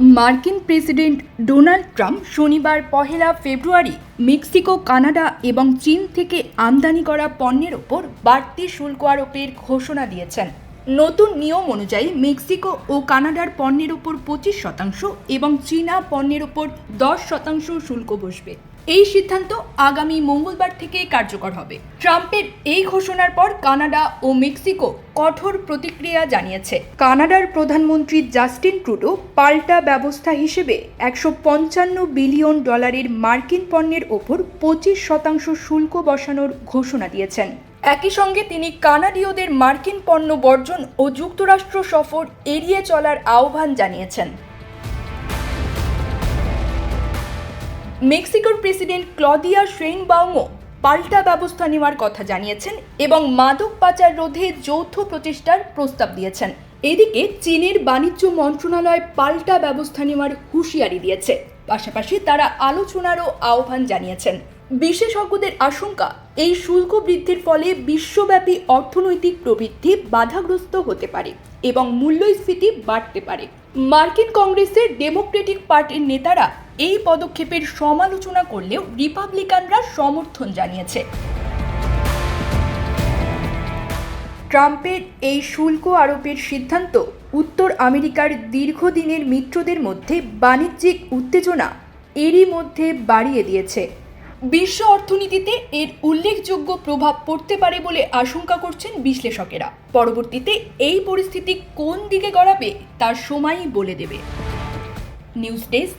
মার্কিন president Donald Trump শনিবার পহেলা ফেব্রুয়ারি Mexico, Canada এবং চীন থেকে আমদানি করা পণ্যের ওপর বাড়তি শুল্ক আরোপের ঘোষণা দিয়েছেন। নতুন নিয়ম অনুযায়ী মেক্সিকো ও কানাডার পণ্যের ওপর পঁচিশ শতাংশ এবং চীনা পণ্যের ওপর দশ শতাংশ শুল্ক বসবে। এই সিদ্ধান্ত আগামী মঙ্গলবার থেকে কার্যকর হবে। ট্রাম্পের এই ঘোষণার পর কানাডা ও মেক্সিকো কঠোর প্রতিক্রিয়া জানিয়েছে। কানাডার প্রধানমন্ত্রী জাস্টিন ট্রুডো পাল্টা ব্যবস্থা হিসেবে একশো পঞ্চান্ন বিলিয়ন ডলারের মার্কিন পণ্যের ওপর পঁচিশ শতাংশ শুল্ক বসানোর ঘোষণা দিয়েছেন। একই সঙ্গে তিনি কানাডীয়দের মার্কিন পণ্য বর্জন ও যুক্তরাষ্ট্র সফর এড়িয়ে চলার আহ্বান জানিয়েছেন। মেক্সিকোর প্রেসিডেন্ট ক্লদিয়া শেইনবাউমও পাল্টা ব্যবস্থা নেওয়ার কথা জানিয়েছেন এবং মাদক পাচার রোধে যৌথ প্রচেষ্টার প্রস্তাব দিয়েছেন। এদিকে চীনের বাণিজ্য মন্ত্রণালয় পাল্টা ব্যবস্থা নেওয়ার হুঁশিয়ারি দিয়েছে। পাশাপাশি তারা আলোচনারও আহ্বান জানিয়েছেন। বিশেষজ্ঞদের আশঙ্কা, এই শুল্ক বৃদ্ধির ফলে বিশ্বব্যাপী অর্থনৈতিক প্রবৃদ্ধি বাধাগ্রস্ত হতে পারে এবং মূল্যস্ফীতি বাড়তে পারে। মার্কিন কংগ্রেসের ডেমোক্রেটিক পার্টির নেতারা এই পদক্ষেপের সমালোচনা করলেও রিপাবলিকানরা সমর্থন জানিয়েছে। ট্রাম্পের এই শুল্ক আরোপের সিদ্ধান্ত উত্তর আমেরিকার দীর্ঘদিনের মিত্রদের মধ্যে বাণিজ্যিক উত্তেজনা এরই মধ্যে বাড়িয়ে দিয়েছে। বিশ্ব অর্থনীতিতে এর উল্লেখযোগ্য প্রভাব পড়তে পারে বলে আশঙ্কা করছেন বিশ্লেষকেরা। পরবর্তীতে এই পরিস্থিতি কোন দিকে গড়াবে তার সময়ই বলে দেবে। News desk